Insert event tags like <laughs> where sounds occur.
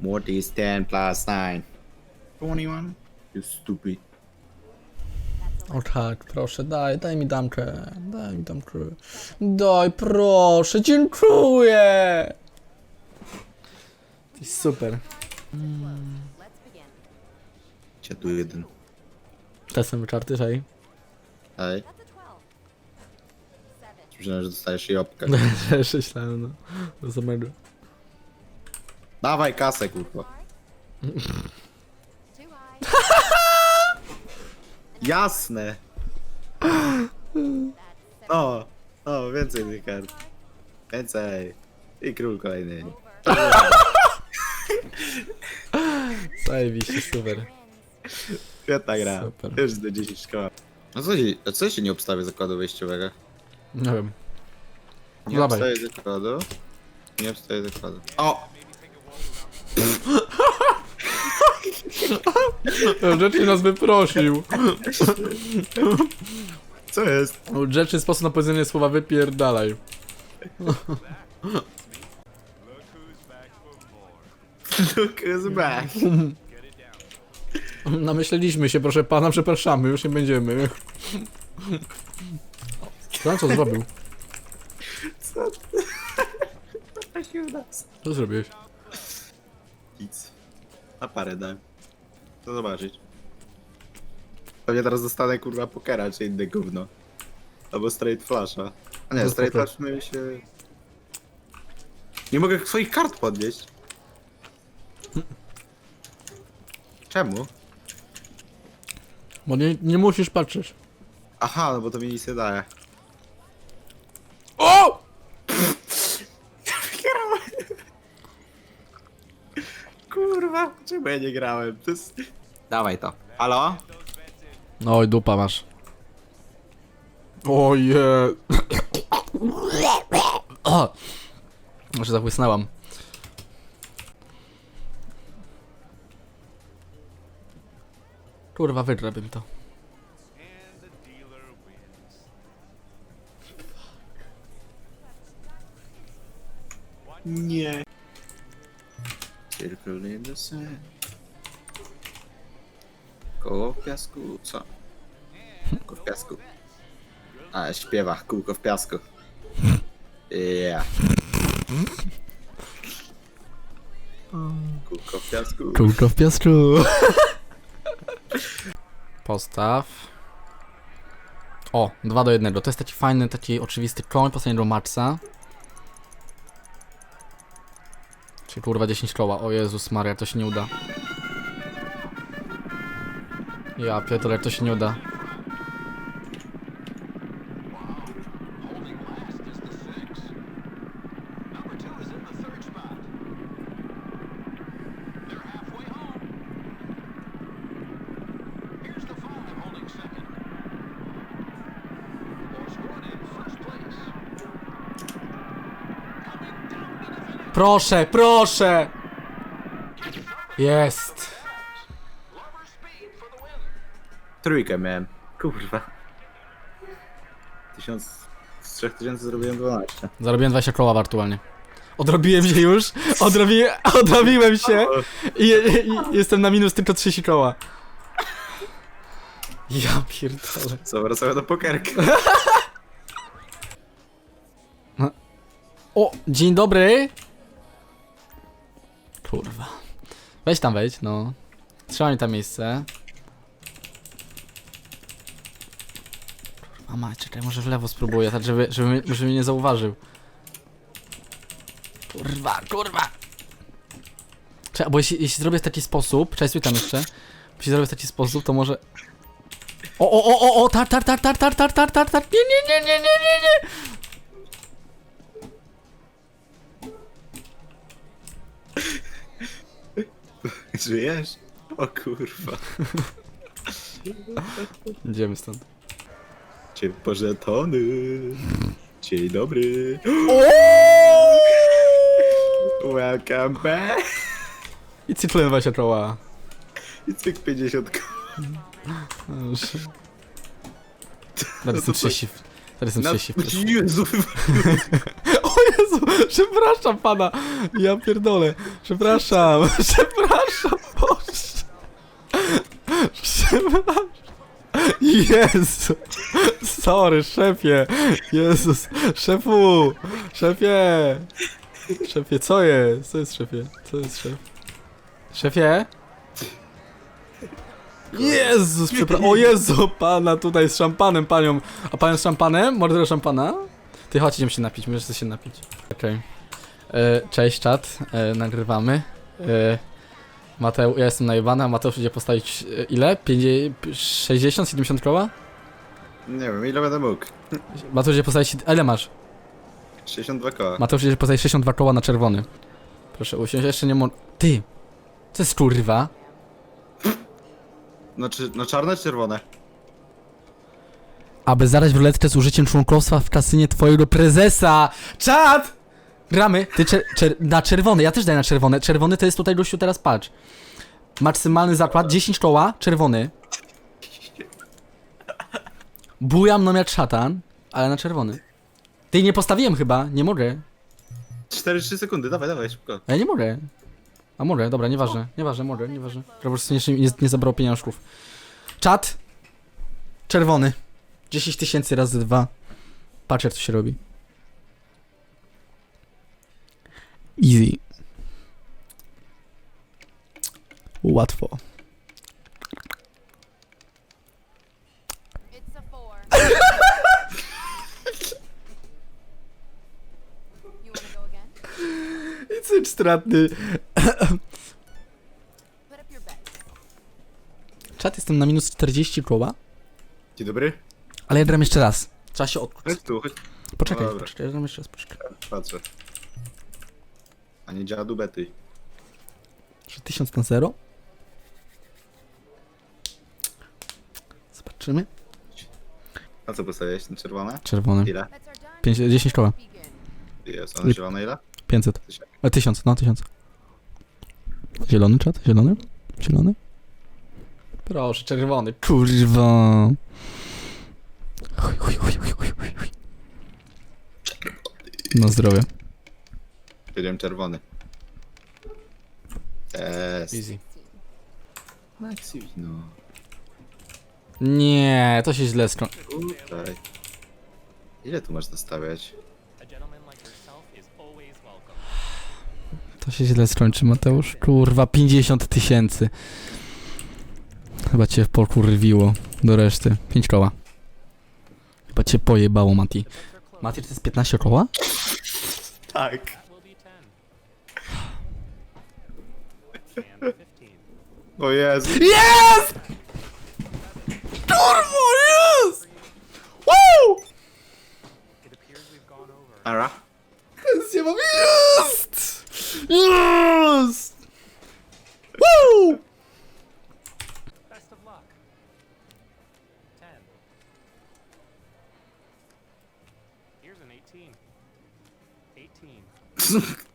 What is 10 plus 9? 21? You stupid. O tak, proszę, daj, daj mi damkę. Daj mi damkę. Daj, proszę, dziękuję. To jest super. Cię tu jeden. Czasem wyczarty, hej. Ej. Myślałem, że dostajesz jopkę. <laughs> Myślałem, no. To za mega. Dawaj kasę, kurwa. <laughs> Jasne. No, no, więcej tych kart. Więcej. I król kolejny. <laughs> Zajebiście, super. Świetna gra. Super. Już do 10 szkoła. A co, się- a co się nie obstawia zakładu wejściowego? Nie wiem. Nie Dawaj. obstawię zakładu. Nie obstawię zakładu. O! Rzeczy nas wyprosił. Co jest? Rzeczy sposób na powiedzenie słowa wypierdalaj. Look who's back. Namyśleliśmy się, proszę pana, przepraszamy, już nie będziemy. Co, co zrobił? Co ty? Taki u nas. Co zrobiłeś? Nic. Na parę dałem. Co zobaczyć. Pewnie teraz dostanę kurwa pokera czy inne gówno. Albo straight flasha. A nie, To straight poker. flash my się... Nie mogę swoich kart podnieść. Czemu? Bo nie, nie musisz patrzeć. Aha, no bo to mi nic nie daje. O! Kurwa, czemu ja nie grałem? To jest... Dawaj to. Halo? No i dupa masz. Oje. O! Może <coughs> zabłysnęłam. Kurwa, wygrałbym to. Nie. Circle in the sand. Koło w piasku, co? Kółko w piasku. A, śpiewa, kółko w piasku. Yeah. Kółko w piasku. Kółko w piasku. Postaw. O, 2 do 1. To jest taki fajny, taki oczywisty koń po stronie do Maxa. Czyli kurwa 10 koła. O Jezus Maria, to się nie uda. Ja pierdolę, to się nie uda. Proszę, proszę! Jest! Trójkę miałem. Kurwa. Tysiąc... Z trzech tysięcy zrobiłem 12. Zarobiłem 20 koła aktualnie. Odrobiłem się już, odrobi, odrobiłem się i, i, i jestem na minus tylko 30 koła. Ja pierdolę. Co, wracamy do pokerka. O, dzień dobry! Kurwa. Weź tam wejdź, no. Trzymaj tam miejsce. Mać, czekaj, może w lewo spróbuję, tak żeby, żeby, żeby mnie nie zauważył. Kurwa, kurwa! Czekaj, bo jeśli, jeśli zrobię w taki sposób, czekaj, tam jeszcze. Jeśli zrobię w taki sposób, to może... O, o, o, o, o, tar, tar, tar, tar, tar, tar, tar, tar, tar, nie, nie, nie, nie, nie, nie, nie! Żyjesz? O kurwa. Idziemy stąd. Cię pożetony. Dzień dobry. Welcome back. I cyklujemy właśnie koła. I cyk 50 ko- Już. Teraz jestem 30. Teraz jestem Na... 30. <laughs> Jezu, <laughs> O Jezu Jezu! Przepraszam pana! Ja pierdolę. Przepraszam. <laughs> Przepraszam, Boże. Przepraszam. Jezu! Sorry, szefie! Jezus! Szefu! Szefie! Szefie, co jest? Co jest szefie? Co jest szef? Szefie? Jezus, przepraszam. O Jezu, pana tutaj z szampanem, panią. A pan z szampanem? Mordero szampana? Ty chodź, idziemy się napić, możesz się napić. Okej. E, Cześć, czat. E, nagrywamy. E, Mateusz, ja jestem najebany, a Mateusz idzie postawić e, ile? 50, 60, 70 koła? Nie wiem, ile będę mógł. Mateusz idzie postawić... Ile masz? 62 koła. Mateusz idzie postawić 62 koła na czerwony. Proszę usiąść, jeszcze nie mo... Ty! Co jest kurwa? No, czy, no czarne czy czerwone? Aby zagrać w ruletkę z użyciem członkostwa w kasynie twojego prezesa! Czad! Gramy. Ty czer czer na czerwony, ja też daję na czerwone. Czerwony to jest tutaj, gościu, teraz patrz. Maksymalny zakład, 10 koła, czerwony. Bujam no jak szatan, ale na czerwony. Ty nie postawiłem chyba, nie mogę. 4-3 sekundy, dawaj, dawaj, szybko. Ja nie mogę. A mogę, dobra, nieważne, nieważne, mogę, nieważne. Po prostu nie, nie, nie zabrał pieniążków. Czat. Czerwony. 10 tysięcy razy dwa. Patrz jak to się robi. Again? I cycz stratny. Czat jestem na minus 40 koła, Dzień dobry. ale ja gram jeszcze raz. Trzeba się odkuć. Chodź tu, chodź. Poczekaj, Dobra. poczekaj, ja gram jeszcze raz, poczekaj. Patrzę. A nie dziadu bety. Że 1000 na 0? Zobaczymy. A co postawiłeś? Na czerwone? Czerwony. Ile? Bets are done. 5, 10 koła. Jest, a na zielone ile? 500. E, 1000, no 1000. Zielony czat? Zielony? Zielony? Proszę, czerwony. Kurwa. Chuj, chuj, chuj, chuj, chuj, chuj. Na zdrowie. Powiedziałem czerwony. Jest. Easy. Maxi, no. Nie, to się źle skończy. Tutaj. Ile tu masz dostawiać? To się źle skończy, Mateusz. Kurwa, 50 tysięcy. Chyba cię pokurwiło do reszty. 5 koła. Chyba cię pojebało, Mati. Mati, to jest 15 koła? Tak. O Jezu. Jest! Turbo, jest! Woo! It appears we've gone over. Ara? Pensję mam, jest! Jest! Woo! Best of luck. 10. Here's an 18. 18. <laughs>